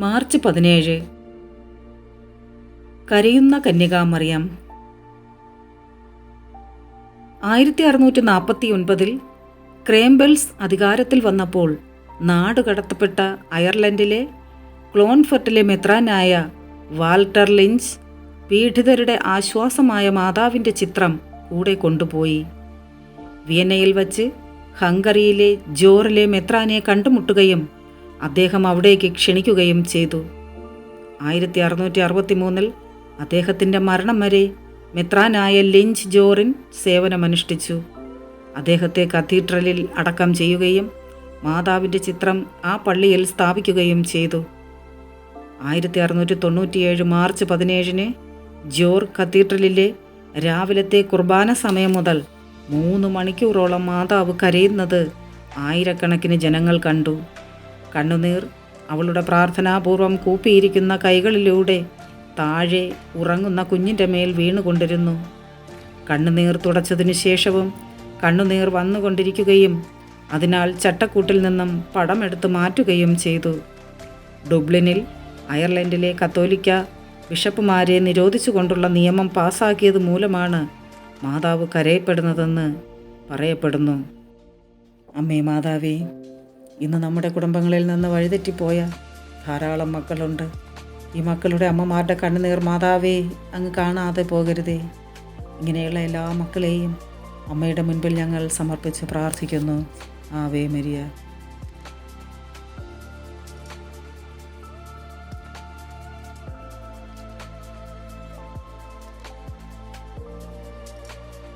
March പതിനേഴ്. കരയുന്ന കന്യകാമറിയം ആയിരത്തി അറുന്നൂറ്റി നാൽപ്പത്തി ഒൻപതിൽ ക്രേംബെൽസ് അധികാരത്തിൽ വന്നപ്പോൾ നാട് കടത്തപ്പെട്ട അയർലൻഡിലെ ക്ലോൺഫർട്ടിലെ മെത്രാനായ വാൾട്ടർ ലിഞ്ച് പീഡിതരുടെ ആശ്വാസമായ മാതാവിന്റെ ചിത്രം കൂടെ കൊണ്ടുപോയി. വിയന്നയിൽ വച്ച് ഹംഗറിയിലെ ജോറിലെ മെത്രാനെ കണ്ടുമുട്ടുകയും അദ്ദേഹം അവിടേക്ക് ക്ഷണിക്കുകയും ചെയ്തു. ആയിരത്തി അറുന്നൂറ്റി അറുപത്തി മൂന്നിൽ അദ്ദേഹത്തിന്റെ മരണം വരെ മെത്രാനായ ലിഞ്ച് ജോറിൻ സേവനമനുഷ്ഠിച്ചു. അദ്ദേഹത്തെ കത്തീഡ്രലിൽ അടക്കം ചെയ്യുകയും മാതാവിന്റെ ചിത്രം ആ പള്ളിയിൽ സ്ഥാപിക്കുകയും ചെയ്തു. ആയിരത്തി അറുന്നൂറ്റി തൊണ്ണൂറ്റിയേഴ് മാർച്ച് പതിനേഴിന് ജോർ കത്തീഡ്രലിലെ രാവിലത്തെ കുർബാന സമയം മുതൽ മൂന്ന് മണിക്കൂറോളം മാതാവ് കരയുന്നത് ആയിരക്കണക്കിന് ജനങ്ങൾ കണ്ടു. കണ്ണുനീർ. അവളുടെ പ്രാർത്ഥനാപൂർവം കൂപ്പിയിരിക്കുന്ന കൈകളിലൂടെ താഴെ ഉറങ്ങുന്ന കുഞ്ഞിന്റെ മേൽ വീണുകൊണ്ടിരുന്നു. കണ്ണുനീർ തുടച്ചതിനു ശേഷവും കണ്ണുനീർ വന്നുകൊണ്ടിരിക്കുകയും അതിനാൽ ചട്ടക്കൂട്ടിൽ നിന്നും പടമെടുത്ത് മാറ്റുകയും ചെയ്തു. ഡുബ്ലിനിൽ അയർലൻഡിലെ കത്തോലിക്ക ബിഷപ്പുമാരെ നിരോധിച്ചുകൊണ്ടുള്ള നിയമം പാസാക്കിയത് മൂലമാണ് മാതാവ് കരയപ്പെടുന്നതെന്ന് പറയപ്പെടുന്നു. അമ്മേ മാതാവേ ഇന്ന് നമ്മുടെ കുടുംബങ്ങളിൽ നിന്ന് വഴിതെറ്റിപ്പോയ ധാരാളം മക്കളുണ്ട്. ഈ മക്കളുടെ അമ്മമാരുടെ കണ്ണുനീർ മാതാവേ അങ്ങ് കാണാതെ പോകരുതേ. ഇങ്ങനെയുള്ള എല്ലാ മക്കളെയും അമ്മയുടെ മുൻപിൽ ഞങ്ങൾ സമർപ്പിച്ച് പ്രാർത്ഥിക്കുന്നു. Ave Maria.